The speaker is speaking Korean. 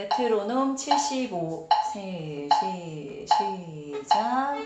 메트로놈 75. 시, 시, 시작.